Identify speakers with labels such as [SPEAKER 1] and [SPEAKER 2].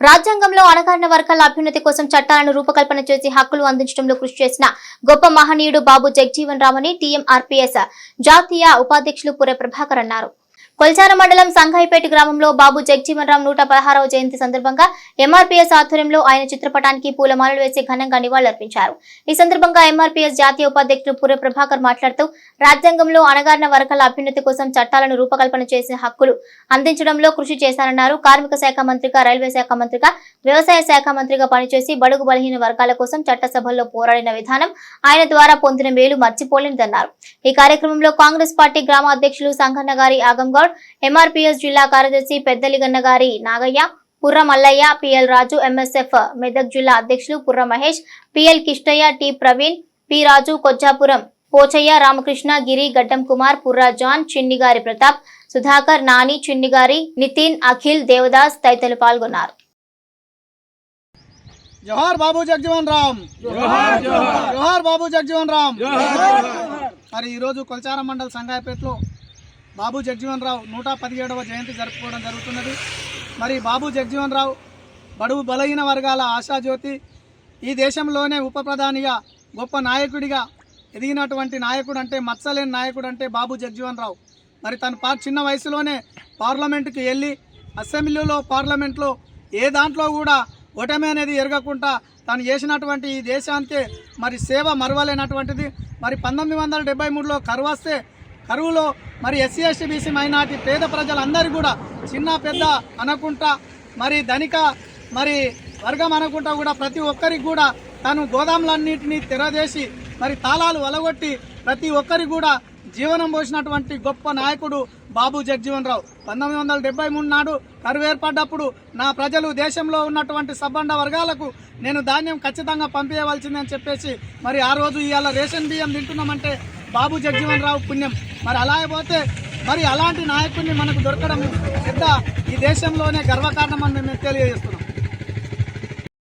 [SPEAKER 1] రాజ్యాంగంలో అణగారిన వర్గాల అభ్యున్నతి కోసం చట్టాలను రూపకల్పన చేసి హక్కులు అందించడంలో కృషి చేసిన గొప్ప మహనీయుడు బాబు జగజీవన్ రామని టీఎంఆర్పీఎస్ జాతీయ ఉపాధ్యక్షులు పుర ప్రభాకర్ అన్నారు. కొల్చార మండలం సంఘాయిపేట గ్రామంలో బాబు జగజీవన్ రామ్ నూట పదహారవ జయంతి సందర్భంగా ఎంఆర్పీఎస్ ఆధ్వర్యంలో ఆయన చిత్రపటానికి పూలమాలలు వేసి ఘనంగా నివాళులర్పించారు. ఈ సందర్భంగా ఎంఆర్పీఎస్ జాతీయ ఉపాధ్యక్షులు పూర్వ ప్రభాకర్ మాట్లాడుతూ రాజ్యాంగంలో అణగారిన వర్గాల అభ్యున్నతి కోసం చట్టాలను రూపకల్పన చేసే హక్కులు అందించడంలో కృషి చేశారన్నారు కార్మిక శాఖ మంత్రిగా రైల్వే శాఖ మంత్రిగా వ్యవసాయ శాఖ మంత్రిగా పనిచేసి బడుగు బలహీన వర్గాల కోసం చట్టసభల్లో పోరాడిన విధానం ఆయన ద్వారా పొందిన మేలు మర్చిపోలేనిదన్నారు. ఈ కార్యక్రమంలో కాంగ్రెస్ పార్టీ గ్రామ అధ్యక్షులు సంఘన్న గారి ఆగంగౌడ్ ఎంఆర్పీఎస్ జిల్లా కార్యదర్శి పెద్దలిగన్న గారి నాగయ్య పుర్ర మల్లయ్య పిఎల్ రాజు ఎంఎస్ఎఫ్ మెదక్ జిల్లా అధ్యక్షులు Purra Mahesh PL Kistaiah T Praveen P Raju Kochapuram Pochaiah Ramakrishna Giri Gaddam Kumar Purra John Chinnigari Pratap Sudhakar Nani Chinnigari Nitin Akhil Devdas తదితరులు పాల్గొన్నారు.
[SPEAKER 2] జోహార్ బాబు జగజీవన్ రామ్. జోహార్ బాబు జగజీవన్ రామ్. మరి ఈరోజు కొల్చార మండల్ సంగాయపేటలో బాబు జగజీవన్ రావు నూట పదిహేడవ జయంతి జరుపుకోవడం జరుగుతున్నది. మరి బాబు జగజీవన్ రావు బడుగు బలహీన వర్గాల ఆశాజ్యోతి ఈ దేశంలోనే ఉప ప్రధానిగా గొప్ప నాయకుడిగా ఎదిగినటువంటి నాయకుడు అంటే మత్సలేని నాయకుడు అంటే బాబు జగజీవన్ రావు మరి తను పా చిన్న వయసులోనే పార్లమెంటుకి వెళ్ళి అసెంబ్లీలో పార్లమెంట్లో ఏ దాంట్లో కూడా ఓటమి అనేది ఎరగకుండా తను చేసినటువంటి ఈ దేశానికి మరి సేవ మరవలేనటువంటిది. మరి పంతొమ్మిది వందల డెబ్బై మూడులో కరువు వస్తే కరువులో మరి ఎస్సీ ఎస్టీ బీసీ మైనార్టీ పేద ప్రజలందరూ కూడా చిన్న పెద్ద అనుకుంటా మరి ధనిక మరి వర్గం అనుకుంటా కూడా ప్రతి ఒక్కరికి కూడా తను గోదాములన్నింటినీ తెరదేసి మరి తాళాలు వలగొట్టి ప్రతి ఒక్కరికి కూడా జీవనం పోసినటువంటి గొప్ప నాయకుడు బాబు జగ్జీవన్ రావు పంతొమ్మిది వందల డెబ్బై మూడు నాడు కరువు ఏర్పడ్డప్పుడు నా ప్రజలు దేశంలో ఉన్నటువంటి సబ్బండ వర్గాలకు నేను ధాన్యం ఖచ్చితంగా పంపించవలసిందని చెప్పేసి మరి ఆ రోజు ఇవాళ రేషన్ బియ్యం తింటున్నామంటే బాబు జగ్జీవన్ రావు పుణ్యం. మరి అలాగే పోతే మరి అలాంటి నాయకుడిని మనకు దొరకడం పెద్ద ఈ దేశంలోనే గర్వకారణం అని మేము తెలియజేస్తున్నాం.